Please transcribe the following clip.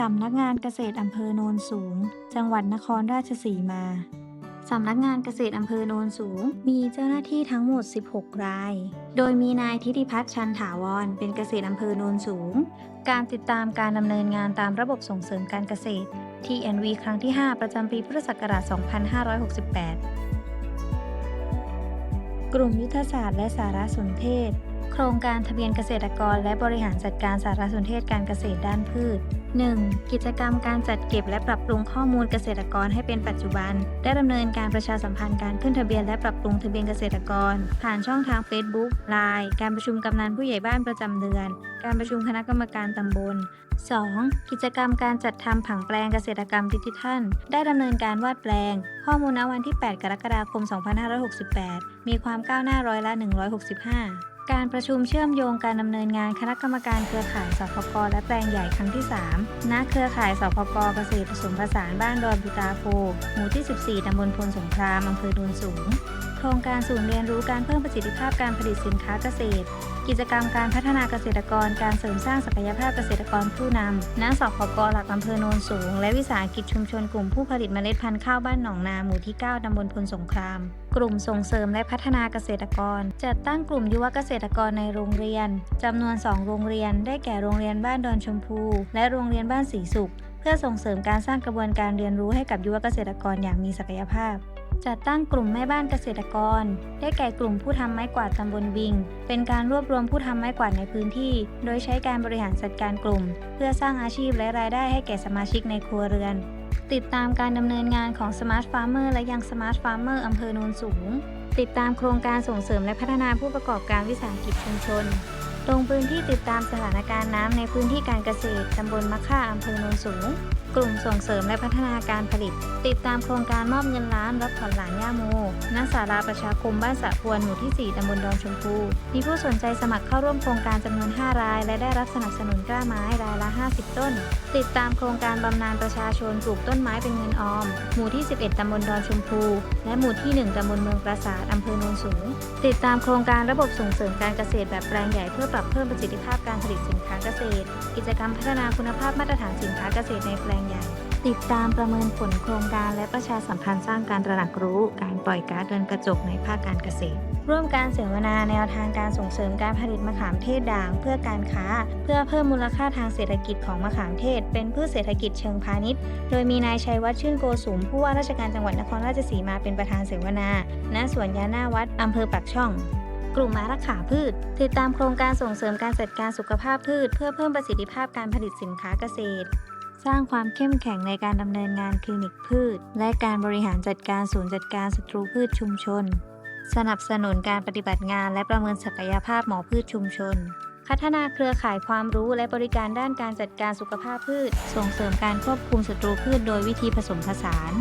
สำนักงานเกษตรอำเภอโนนสูง จังหวัดนครราชสีมา สำนักงานเกษตรอำเภอโนนสูง มีเจ้าหน้าที่ทั้งหมด 16 ราย โดยมีนายทิติพัฒน์ชันถาวร เป็นเกษตรอำเภอโนนสูง การติดตามการดำเนินงานตามระบบส่งเสริมการเกษตร TNV ครั้งที่ 5 ประจำปีพุทธศักราช 2568 กลุ่มยุทธศาสตร์และสารสนเทศ โครงการทะเบียนเกษตรกร และบริหารจัดการสารสนเทศการเกษตรด้านพืช 1. กิจกรรมการจัดเก็บและปรับปรุงข้อมูลเกษตรกรให้เป็นปัจจุบัน ได้ดำเนินการประชาสัมพันธ์การขึ้นทะเบียนและปรับปรุงทะเบียนเกษตรกร ผ่านช่องทาง Facebook Line การประชุมกำนันผู้ใหญ่บ้านประจำเดือน การประชุมคณะกรรมการตำบล 2. กิจกรรมการจัดทำผังแปลงเกษตรกรรมดิจิทัล ได้ดำเนินการวาดแปลง ข้อมูลณวันที่ 8 กรกฎาคม 2568 มีความก้าวหน้าร้อยละ 165 การประชุมเชื่อมโยงการดำเนินงานคณะกรรมการเครือข่ายสพกและแปลงใหญ่ครั้งที่ 3 ณ เครือข่ายสพกเกษตรผสมผสานบ้านดอนบุตาโพหมู่ที่ 14 ตำบลพลสงคราม อำเภอโนนสูง โครงการศูนย์เรียนรู้การเพิ่มประสิทธิภาพการผลิตสินค้าเกษตร กิจกรรมการพัฒนาเกษตรกร การเสริมสร้างศักยภาพเกษตรกรผู้นำณสพกหลักอำเภอโนนสูง และวิสาหกิจชุมชนกลุ่มผู้ผลิตเมล็ดพันธุ์ข้าวบ้านหนองนาหมู่ที่ 9 ตำบลพลสงคราม กลุ่มส่งเสริมและพัฒนาเกษตรกร จัดตั้งกลุ่มยุวเกษตรกรในโรงเรียนจำนวน 2 โรงเรียน ได้แก่โรงเรียนบ้านดอนชมพู และโรงเรียนบ้านสีสุข เพื่อส่งเสริมการสร้างกระบวนการเรียนรู้ให้กับยุวเกษตรกรอย่างมีศักยภาพ จัดตั้งกลุ่มแม่บ้านเกษตรกร ได้แก่กลุ่มผู้ทำไม้กวาดตำบลวิง เป็นการรวบรวมผู้ทำไม้กวาดในพื้นที่ โดยใช้การบริหารจัดการกลุ่ม เพื่อสร้างอาชีพและรายได้ให้แก่สมาชิกในครัวเรือน ติดตามการดำเนินงานของ Smart Farmer และยัง Smart Farmer อำเภอโนนสูง ติดตามโครงการส่งเสริมและพัฒนาผู้ประกอบการวิสาหกิจชุมชน ลงพื้นที่ติดตามสถานการณ์น้ำในพื้นที่การเกษตรตำบลมะค่าอำเภอโนนสูง กลุ่มส่งเสริมและพัฒนาการผลิต ติดตามโครงการมอบเงินล้านรับผ่อนหลานย่าโมณศาลาประชาคมบ้านสะพวนหมู่ที่ 4ตำบลดอนชมพู มีผู้สนใจสมัครเข้าร่วมโครงการจำนวน 5 ราย และได้รับสนับสนุนกล้าไม้รายละ 50 ต้น ติดตามโครงการบำนาญประชาชนปลูกต้นไม้เป็นเงินออม หมู่ที่ 11ตำบลดอนชมพู และหมู่ที่ 1ตำบลเมืองปราสาทอำเภอโนนสูง ติดตามโครงการระบบส่งเสริมการเกษตรแบบแปลงใหญ่เพื่อปรับเพิ่มประสิทธิภาพการผลิตสินค้าเกษตร กิจกรรมพัฒนาคุณภาพมาตรฐานสินค้าเกษตรในแปลงใหญ่ ติดตามประเมินผลโครงการและประชาสัมพันธ์สร้างการตระหนักรู้ การปล่อยก๊าซเรือนกระจกในภาคการเกษตร ร่วมการเสวนาแนวทางการส่งเสริมการผลิตมะขามเทศด่างเพื่อการค้า เพื่อเพิ่มมูลค่าทางเศรษฐกิจของมะขามเทศ เป็นพืชเศรษฐกิจเชิงพาณิชย์ โดยมีนายชัยวัฒน์ชื่นโกสุมผู้ว่าราชการจังหวัดนครราชสีมาเป็นประธานเสวนา ณ สวนยาหน้าวัดอำเภอปากช่อง กลุ่มอารักขาพืช ติดตามโครงการส่งเสริมการจัดการสุขภาพพืช เพื่อเพิ่มประสิทธิภาพการผลิตสินค้าเกษตร สร้างความเข้มแข็งในการดำเนินงานคลินิกพืช และการบริหารจัดการศูนย์จัดการศัตรูพืชชุมชน สนับสนุนการปฏิบัติงานและประเมินศักยภาพหมอพืชชุมชน พัฒนาเครือข่ายความรู้และบริการด้านการจัดการสุขภาพพืช ส่งเสริมการควบคุมศัตรูพืช โดยวิธีผสมผสาน